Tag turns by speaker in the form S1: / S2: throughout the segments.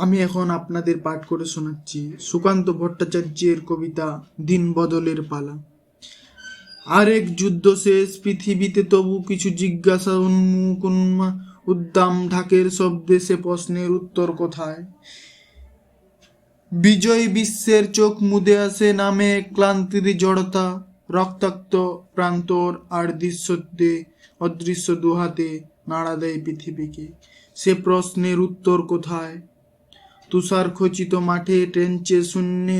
S1: আমি এখন আপনাদের পাঠ করে শোনাচ্ছি সুকান্ত ভট্টাচার্যের কবিতা দিন বদলের পালা। আরেক যুদ্ধ শেষ, পৃথিবীতে তবু কিছু জিজ্ঞাসা, উন্মুখ, উন্মা- উদ্দাম ঢাকের শব্দে সে প্রশ্নের উত্তর কোথায়? বিজয় বিশ্বের চোখ মুদে আসে নামে ক্লান্তির জড়তা, রক্তাক্ত প্রান্তর আর দৃশ্যতে অদৃশ্য দুহাতে নাড়া দেয় পৃথিবীকে। সে প্রশ্নের উত্তর কোথায়? তুষার খচিত মাঠে ট্রেঞ্চে শূন্যে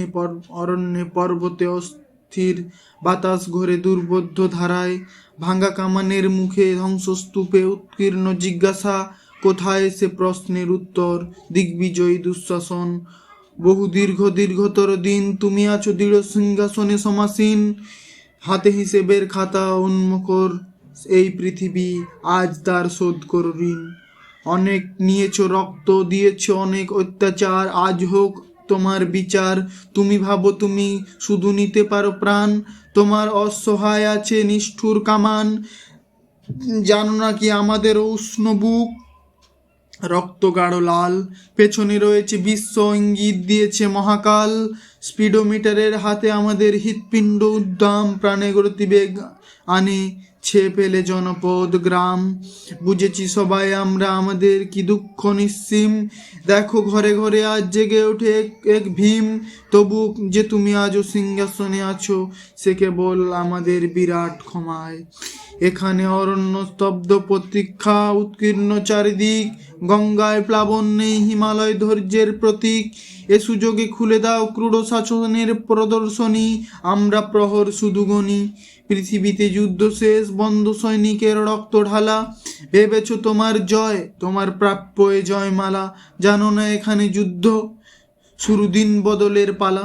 S1: অরণ্যে পর্বতে অস্থির বাতাস ঘরে দুর্বোধ্য ধারায়। ভাঙ্গা কামানের মুখে ধ্বংসস্তূপে উৎকীর্ণ জিজ্ঞাসা, কোথায় সে প্রশ্নের উত্তর? দিগ্বিজয়ী দুঃশাসন, বহু দীর্ঘ দীর্ঘতর দিন তুমি আছো দৃঢ় সিংহাসনে সমাসীন। হাতে হিসেবের খাতা উন্মুখর এই পৃথিবী আজ তার শোধ করো ঋণ। অনেক নিয়েছো, রক্ত দিয়েছ, অনেক অত্যাচার। আজ হোক তোমার বিচার। তুমি ভাবো তুমি শুধু নিতে পারো প্রাণ। তোমার অসহায় আছে নিষ্ঠুর কামান। জানো নাকি আমাদের উষ্ণ বুক? রক্ত গাঢ় লাল, পেছনে রয়েছে বিশ্ব ইঙ্গিত দিয়েছে মহাকাল। স্পিডোমিটারের হাতে আমাদের হৃৎপিণ্ড উদ্দাম, প্রাণে গতিবেগ আনে ছে পেলে জনপদ গ্রাম। বুঝেছি সবাই আমরা আমাদের কি দুঃখ নিঃসীম। দেখো ঘরে ঘরে আজ জেগে ওঠে এক ভীম। তবু যে তুমি আজও সিংহাসনে আছো, সে কেবল আমাদের বিরাট ক্ষমায়। এখানে অরণ্য স্তব্ধ প্রতীক্ষা, উৎকীর্ণ চারিদিক, গঙ্গায় প্লাবন নেই হিমালয় ধৈর্যের প্রতীক। এ সুযোগে খুলে দাও ক্রূঢ় শাসনের প্রদর্শনী, আমরা প্রহর শুধু গণি পৃথিবীতে যুদ্ধ শেষ, বন্ধ সৈনিকের রক্ত ঢালা ভেবেছ তোমার জয়, তোমার প্রাপ্য এ জয়মালা। জানো না এখানে যুদ্ধ, শুরু দিন বদলের পালা।